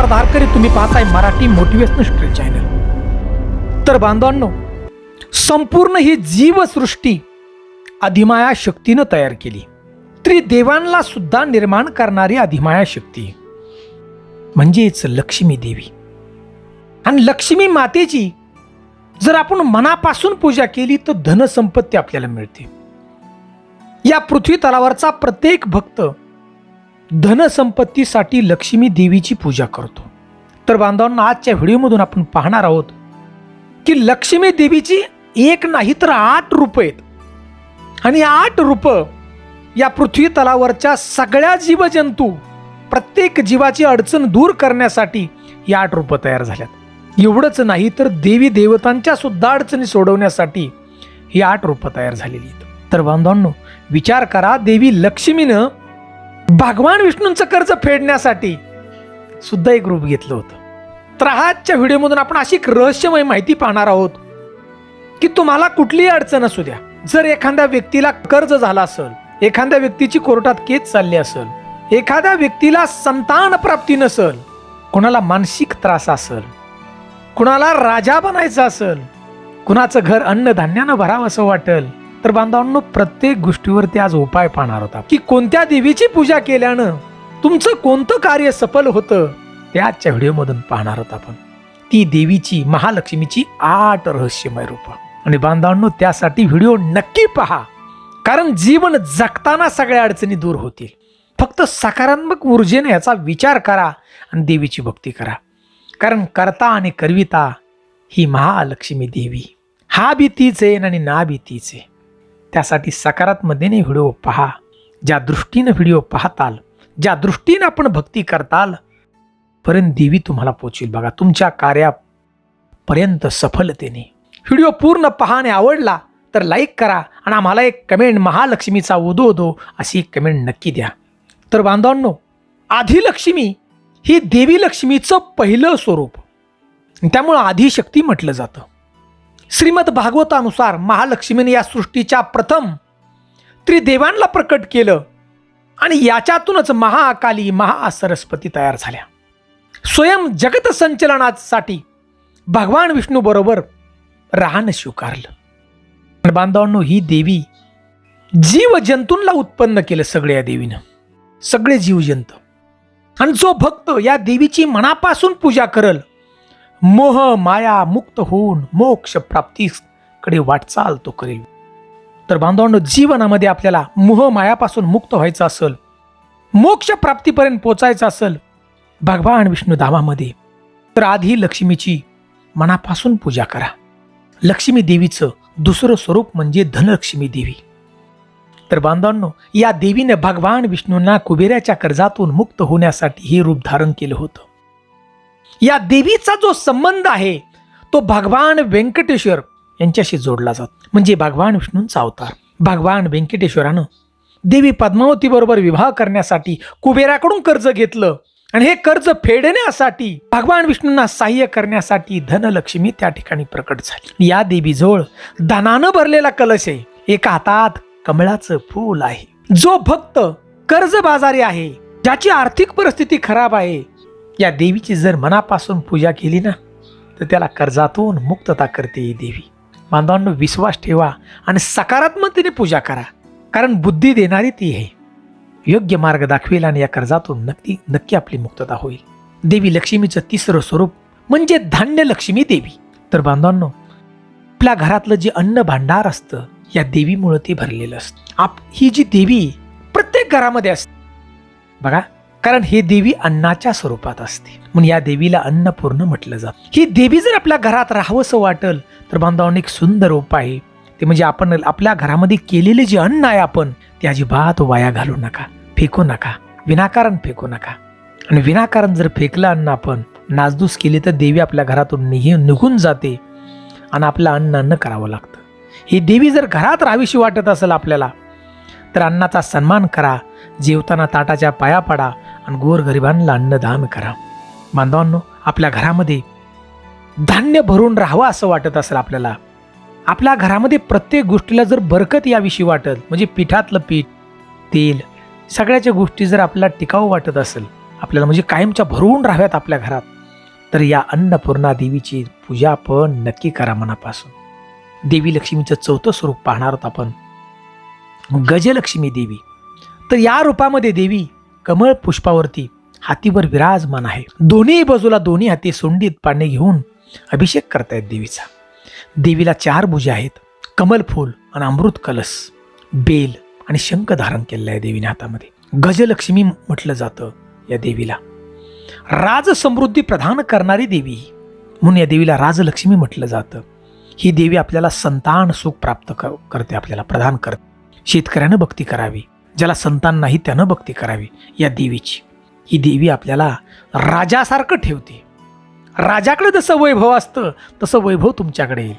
नमस्कार धारकरी तुम्ही पाहताय मराठी मोटिवेशनल स्टोरी चॅनल तर बांधवांनो संपूर्ण ही जीवसृष्टी अधिमाया शक्तीनं तयार केली. त्रिदेवांना सुद्धा निर्माण करणारी अधिमाया शक्ती. म्हणजेच लक्ष्मी देवी. आणि लक्ष्मी मातेची जर आपण मनापासून पूजा केली तर धनसंपत्ती आपल्याला मिळते. या पृथ्वी तलावरचा प्रत्येक भक्त धनसंपत्तीसाठी लक्ष्मी देवीची पूजा करतो. तर बांधवांना आजच्या व्हिडिओमधून आपण पाहणार आहोत की लक्ष्मी देवीची एक नाही तर आठ रूप आहेत. आणि आठ रूप या पृथ्वी तलावरच्या सगळ्या जीवजंतू प्रत्येक जीवाची अडचण दूर करण्यासाठी ही आठ रूपं तयार झाल्यात. एवढंच नाही तर देवी देवतांच्या सुद्धा अडचणी सोडवण्यासाठी ही आठ रूपं तयार झालेली आहेत. तर बांधवांनो विचार करा देवी लक्ष्मीनं भगवान विष्णूंचं कर्ज फेडण्यासाठी सुद्धा एक रूप घेतलं होतं. तर आजच्या व्हिडिओमधून आपण अशी एक रहस्यमय माहिती पाहणार आहोत की तुम्हाला कुठलीही अडचण असू द्या. जर एखाद्या व्यक्तीला कर्ज झाला असेल एखाद्या व्यक्तीची कोर्टात केस चालली असेल एखाद्या व्यक्तीला संतान प्राप्ती नसेल कुणाला मानसिक त्रास असेल कुणाला राजा बनायचं असेल कुणाचं घर अन्नधान्यानं भरावं असं वाटेल तर बांधवांनो प्रत्येक गोष्टीवरती आज उपाय पाहणार होता की कोणत्या देवीची पूजा केल्यानं तुमचं कोणतं कार्य सफल होतं ते आजच्या व्हिडिओमधून पाहणार होता आपण. ती देवीची महालक्ष्मीची आठ रहस्यमय रूप. आणि बांधवांनो त्यासाठी व्हिडिओ नक्की पहा. कारण जीवन जगताना सगळ्या अडचणी दूर होतील. फक्त सकारात्मक ऊर्जेने याचा विचार करा आणि देवीची भक्ती करा. कारण करता आणि करविता ही महालक्ष्मी देवी. हा बी तीच आहे आणि ना बी तीच आहे. त्यासाठी सकारात्मतेने व्हिडिओ पहा. ज्या दृष्टीनं व्हिडिओ पाहताल ज्या दृष्टीनं आपण भक्ती करताल पर्यंत देवी तुम्हाला पोचेल. बघा तुमच्या कार्यापर्यंत सफलतेने. व्हिडिओ पूर्ण पहा आणि आवडला तर लाईक करा आणि आम्हाला एक कमेंट महालक्ष्मीचा उदो उदो अशी एक कमेंट नक्की द्या. तर बांधवांनो आदिलक्ष्मी ही देवी लक्ष्मीचं पहिलं स्वरूप. त्यामुळं आदिशक्ती म्हटलं जातं. श्रीमद भागवतानुसार महालक्ष्मीने या सृष्टीच्या प्रथम त्रिदेवांना प्रकट केलं आणि याच्यातूनच महाकाली महासरस्वती तयार झाल्या. स्वयं जगत संचलनासाठी भगवान विष्णू बरोबर राहणं स्वीकारलं. पण बांधवांनो ही देवी जीव जंतूंना उत्पन्न केलं सगळ्या देवीनं. सगळे जीवजंत. आणि जो भक्त या देवीची मनापासून पूजा करल मोह माया मुक्त होऊन मोक्ष प्राप्तीकडे वाटचाल तो करेल. तर बांधवांनो जीवनामध्ये आपल्याला मोह मायापासून मुक्त व्हायचं असेल मोक्ष प्राप्तीपर्यंत पोचायचं असेल भगवान विष्णू धामामध्ये तर आधी लक्ष्मीची मनापासून पूजा करा. लक्ष्मी देवीचं दुसरं स्वरूप म्हणजे धनलक्ष्मी देवी. तर बांधवांनो या देवीने भगवान विष्णूंना कुबेराच्या कर्जातून मुक्त होण्यासाठी हे रूप धारण केलं होतं. या देवीचा जो संबंध आहे तो भगवान व्यंकटेश्वर यांच्याशी जोडला जात. म्हणजे भगवान विष्णूंचा अवतार. भगवान व्यंकटेश्वरानं देवी पद्मावतीबरोबर विवाह करण्यासाठी कुबेराकडून कर्ज घेतलं आणि हे कर्ज फेडण्यासाठी भगवान विष्णूंना सहाय्य करण्यासाठी धनलक्ष्मी त्या ठिकाणी प्रकट झाली. या देवीजवळ धनानं भरलेला कलश आहे. एका हातात कमळाचं फूल आहे. जो भक्त कर्जबाजारी आहे ज्याची आर्थिक परिस्थिती खराब आहे या देवीची जर मनापासून पूजा केली ना तर त्याला कर्जातून मुक्तता करते ही देवी. बांधवांनो विश्वास ठेवा आणि सकारात्मकतेने पूजा करा. कारण बुद्धी देणारी ती आहे. योग्य मार्ग दाखवेल आणि या कर्जातून नक्की नक्की आपली मुक्तता होईल. देवी लक्ष्मीचं तिसरं स्वरूप म्हणजे धान्य लक्ष्मी देवी. तर बांधवांनो आपल्या घरातलं जे अन्न भांडार असतं या देवीमुळे ते भरलेलं असतं. आप ही जी देवी प्रत्येक घरामध्ये असते. बघा कारण हे देवी अन्नाच्या स्वरूपात असते. म्हणून या देवीला अन्नपूर्ण म्हटलं जात. ही देवी जर आपल्या घरात राहावंसं वाटल तर बांधवांनो एक सुंदर उपाय आहे. ते म्हणजे आपण आपल्या घरामध्ये केलेले जे अन्न आहे आपण ते अजिबात वाया घालू नका फेकू नका विनाकारण फेकू नका. आणि विनाकारण जर फेकलं अन्न आपण नासधूस केली तर देवी आपल्या घरातून निघे निघून जाते आणि आपलं अन्न अन्न करावं लागतं. ही देवी जर घरात राहावीशी वाटत असेल आपल्याला तर अन्नाचा सन्मान करा जेवताना ताटाच्या पाया पडा आणि गोरगरिबांना अन्नदान करा. बांधवांनो आपल्या घरामध्ये धान्य भरून राहावं असं वाटत असेल आपल्याला. आपल्या घरामध्ये प्रत्येक गोष्टीला जर बरकत याविषयी वाटत म्हणजे पिठातलं पीठ तेल सगळ्याच्या गोष्टी जर आपल्याला टिकाऊ वाटत असेल आपल्याला म्हणजे कायमच्या भरवून राहाव्यात आपल्या घरात तर या अन्नपूर्णा देवीची पूजा आपण नक्की करा मनापासून. देवी लक्ष्मीचं चौथं स्वरूप पाहणार आहोत आपण. गजलक्ष्मी देवी. तर या रूपामध्ये देवी कमळ पुष्पावरती हातीवर विराजमान आहे. दोन्ही बाजूला दोन्ही हाती सोंडीत पाणी घेऊन अभिषेक करतायत देवीचा. देवीला चार भुजे आहेत. कमलफूल आणि अमृत कलस बेल आणि शंख धारण केलेलं आहे देवीने हातामध्ये. गजलक्ष्मी म्हटलं जातं या देवीला. राज समृद्धी प्रदान करणारी देवी म्हणून या देवीला राजलक्ष्मी म्हटलं जातं. ही देवी आपल्याला संतान सुख प्राप्त करते आपल्याला प्रदान करते. शेतकऱ्यानं भक्ती करावी. ज्याला संतान नाही त्यानं भक्ती करावी या देवीची. ही देवी आपल्याला राजासारखं ठेवते. राजाकडे जसं वैभव असतं तसं वैभव तुमच्याकडे येईल.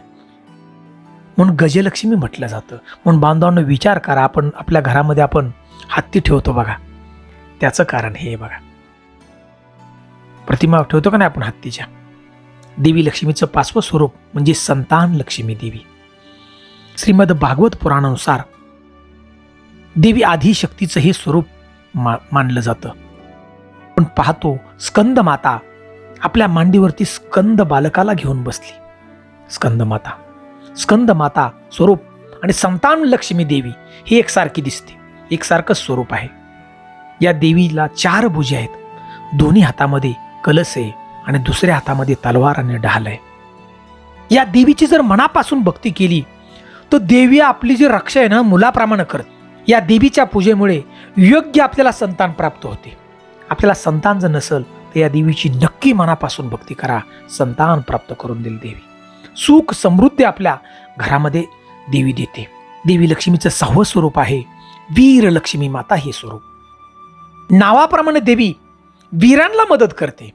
म्हणून गजलक्ष्मी म्हटलं जातं. म्हणून बांधवांना विचार करा. आपण आपल्या घरामध्ये आपण हत्ती ठेवतो बघा. त्याचं कारण हे बघा. प्रतिमा ठेवतो का नाही आपण हत्तीच्या? देवी लक्ष्मीचं पाचवं स्वरूप म्हणजे संतान लक्ष्मी देवी. श्रीमद भागवत पुराणानुसार देवी आदिशक्तीचं हे स्वरूप मा मानलं जातं. पण पाहतो स्कंद माता आपल्या मांडीवरती स्कंद बालकाला घेऊन बसली. स्कंद माता स्कंद माता स्वरूप आणि संतान लक्ष्मी देवी ही एकसारखी दिसते एकसारखं स्वरूप आहे. या देवीला चार भुजे आहेत. दोन्ही हातामध्ये कलस आहे आणि दुसऱ्या हातामध्ये तलवार आणि ढाल आहे. या देवीची जर मनापासून भक्ती केली तर देवी आपली जी रक्षा आहे ना मुलाप्रमाणे करत. या देवीच्या पूजेमुळे योग्य आपल्याला संतान प्राप्त होते. आपल्याला संतान जर नसल तर या देवीची नक्की मनापासून भक्ती करा संतान प्राप्त करून देईल देवी. सुख समृद्धी आपल्या घरामध्ये देवी देते. देवी लक्ष्मीचं सहावं स्वरूप आहे वीर लक्ष्मी माता हे स्वरूप. नावाप्रमाणे देवी वीरांना मदत करते.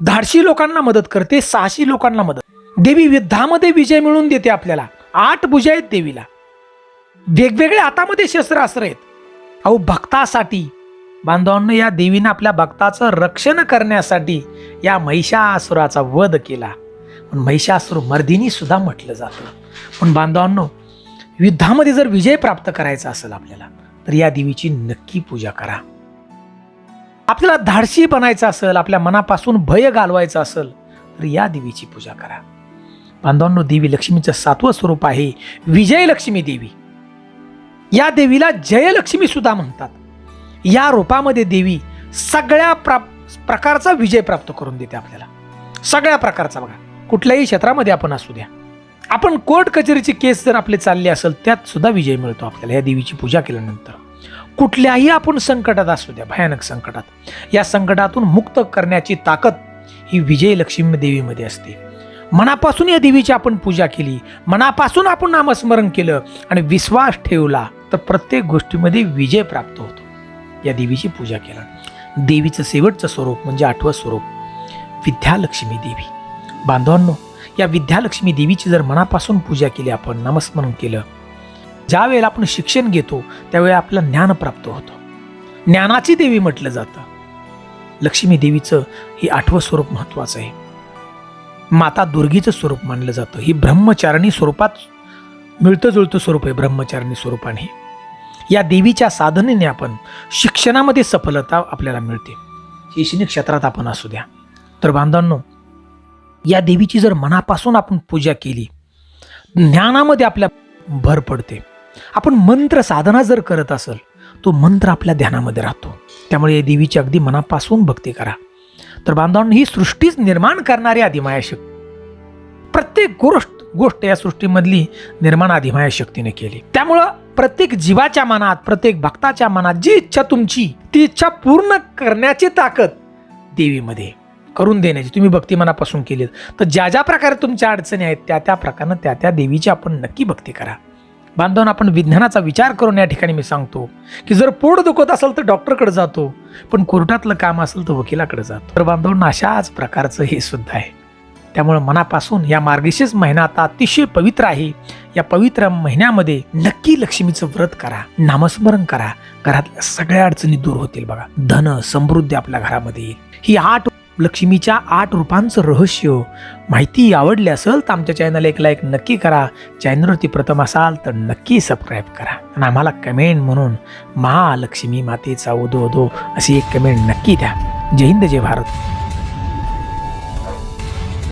धाडशी लोकांना मदत करते सहाशी लोकांना मदत. देवी युद्धामध्ये विजय मिळवून देते आपल्याला. आठ भुजा आहेत देवीला. वेगवेगळ्या हातामध्ये शस्त्रास्त्र आहेत. अहो भक्तासाठी बांधवांनो या देवीनं आपल्या भक्ताचं रक्षण करण्यासाठी या महिषासुराचा वध केला. पण महिषासुर मर्दिनी सुद्धा म्हटलं जातं. पण बांधवांनो युद्धामध्ये जर विजय प्राप्त करायचा असेल आपल्याला तर या देवीची नक्की पूजा करा. आपल्याला धाडशी बनायचं असेल आपल्या मनापासून भय घालवायचं असेल तर या देवीची पूजा करा. बांधवांनो देवी लक्ष्मीचं सातवं स्वरूप आहे विजयलक्ष्मी देवी. या देवीला जयलक्ष्मी सुद्धा म्हणतात. या रूपामध्ये देवी सगळ्या प्रा प्रकारचा विजय प्राप्त करून देते आपल्याला. सगळ्या प्रकारचा बघा. कुठल्याही क्षेत्रामध्ये आपण असू द्या. आपण कोर्ट कचेरीची केस जर आपले चालले असेल त्यात सुद्धा विजय मिळतो आपल्याला या देवीची पूजा केल्यानंतर. कुठल्याही आपण संकटात असू द्या भयानक संकटात. या संकटातून मुक्त करण्याची ताकद ही विजयलक्ष्मी देवीमध्ये असते. मनापासून या देवीची आपण पूजा केली मनापासून आपण नामस्मरण केलं आणि विश्वास ठेवला तर प्रत्येक गोष्टीमध्ये विजय प्राप्त होतो. या देवीची पूजा केला. देवीचं शेवटचं स्वरूप म्हणजे आठवं स्वरूप विद्यालक्ष्मी देवी. बांधवांनो या विद्यालक्ष्मी देवीची जर मनापासून पूजा केली आपण नामस्मरण केलं. ज्या वेळेला आपण शिक्षण घेतो त्यावेळी आपलं ज्ञान प्राप्त होतं. ज्ञानाची देवी म्हटलं जातं. लक्ष्मी देवीचं हे आठवं स्वरूप महत्वाचं आहे. माता दुर्गीचं स्वरूप मानलं जातं. ही ब्रह्मचारिणी स्वरूपात मिळतं जुळतं स्वरूप आहे ब्रह्मचारिणी स्वरूपाने. या देवीच्या साधनेने आपण शिक्षणामध्ये सफलता आपल्याला मिळते. शैक्षणिक क्षेत्रात आपण असू द्या. तर बांधवांनो या देवीची जर मनापासून आपण पूजा केली ज्ञानामध्ये आपल्या भर पडते. आपण मंत्र साधना जर करत असेल तो मंत्र आपल्या ध्यानामध्ये राहतो. त्यामुळे या देवीची अगदी मनापासून भक्ती करा. तर बांधवांनो ही सृष्टीच निर्माण करणारी आदिमाया शक्ती. प्रत्येक गोष्ट गोष्ट या सृष्टीमधली निर्माण आदिमाया शक्तीने केली. त्यामुळं प्रत्येक जीवाच्या मनात प्रत्येक भक्ताच्या मनात जी इच्छा तुमची ती इच्छा पूर्ण करण्याची ताकद देवीमध्ये करून देण्याची. तुम्ही भक्ती मनापासून केली तर ज्या ज्या प्रकारे तुमच्या अडचणी आहेत त्या त्या प्रकारनं त्या त्या देवीची आपण नक्की भक्ती करा. बांधवून आपण विज्ञानाचा विचार करून या ठिकाणी मी सांगतो की जर पोट दुखत असेल तर डॉक्टरकडे जातो पण कोर्टातलं काम असेल तर वकिलाकडे जातो. तर बांधवांना अशाच प्रकारचं हे सुद्धा आहे. त्यामुळे मनापासून या मार्गशीर्ष महिना आता अतिशय पवित्र आहे. या पवित्र महिन्यामध्ये नक्की लक्ष्मीचं व्रत करा नामस्मरण करा. घरातल्या सगळ्या अडचणी दूर होतील बघा. धन समृद्धी आपल्या घरामध्ये येईल. ही आठ लक्ष्मीच्या आठ रूपांचं रहस्य माहिती आवडली असेल तर आमच्या चॅनल एक लाईक नक्की करा. चॅनलवरती प्रथम असाल तर नक्की सबस्क्राईब करा. आणि आम्हाला कमेंट म्हणून महालक्ष्मी मातेचा ओदो ओदो अशी एक कमेंट नक्की द्या. जय हिंद जय भारत.